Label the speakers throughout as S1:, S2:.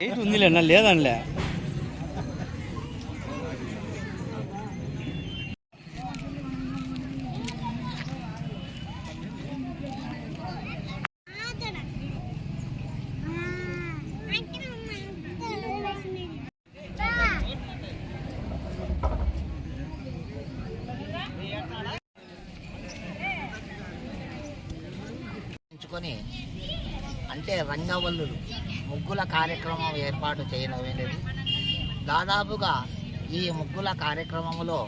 S1: Eight ఉందిలే అన్న లేదనిలే.
S2: అంటే రంగవల్లులు ముగ్గుల కార్యక్రమం ఏర్పాటు చేయడం అనేది దాదాపుగా ఈ ముగ్గుల కార్యక్రమంలో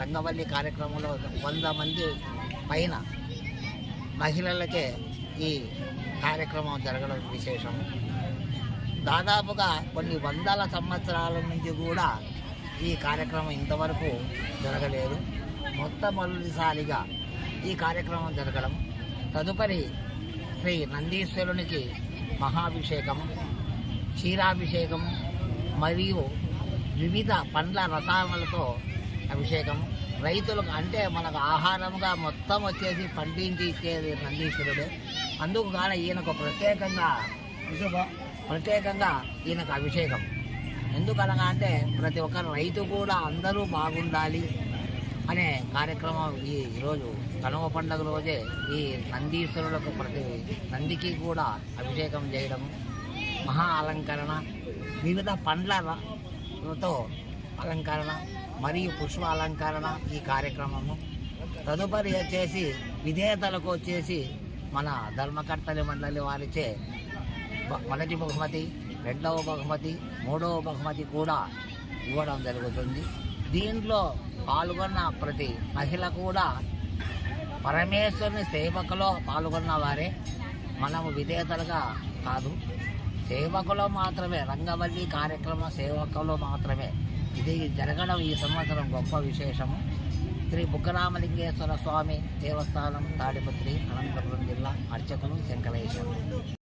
S2: రంగవల్లి కార్యక్రమంలో వంద మంది పైన మహిళలకే ఈ కార్యక్రమం జరగడం విశేషం. దాదాపుగా కొన్ని వందల సంవత్సరాల నుంచి కూడా ఈ కార్యక్రమం ఇంతవరకు జరగలేదు. మొట్టమొదటిసారిగా ఈ కార్యక్రమం జరగడం. తదుపరి శ్రీ నందీశ్వరునికి మహాభిషేకం క్షీరాభిషేకం మరియు వివిధ పండ్ల రసాయనాలతో అభిషేకం రైతులకు అంటే మనకు ఆహారంగా మొత్తం వచ్చేసి పండించి ఇచ్చేది నందీశ్వరుడే. అందుకు కాన ఈయనకు ప్రత్యేకంగా ప్రత్యేకంగా ఈయనకు అభిషేకం ఎందుకనగా అంటే ప్రతి ఒక్క రైతు కూడా అందరూ బాగుండాలి. అనే కార్యక్రమం ఈ ఈరోజు కనుమ పండుగ రోజే ఈ నందీశ్వరులకు ప్రతి నందికి కూడా అభిషేకం చేయడం మహా అలంకరణ వివిధ పండ్లతో అలంకరణ మరియు పుష్ప అలంకరణ ఈ కార్యక్రమము. తదుపరి వచ్చేసి విధేయతలకు వచ్చేసి మన ధర్మకర్తలి మండలి వారిచే మొదటి బహుమతి రెండవ బహుమతి మూడవ బహుమతి కూడా ఇవ్వడం జరుగుతుంది. దీంట్లో పాల్గొన్న ప్రతి మహిళ కూడా పరమేశ్వరుని సేవకులో పాల్గొన్న వారే. మనము విధేతలుగా కాదు. సేవకులో మాత్రమే రంగవల్లి కార్యక్రమ సేవకులో మాత్రమే. ఇది జరగడం ఈ సంవత్సరం గొప్ప విశేషము. శ్రీ బుగ్గరామలింగేశ్వర స్వామి దేవస్థానం తాడిపత్రి అనంతపురం జిల్లా అర్చకులు శంకరేశ్వరం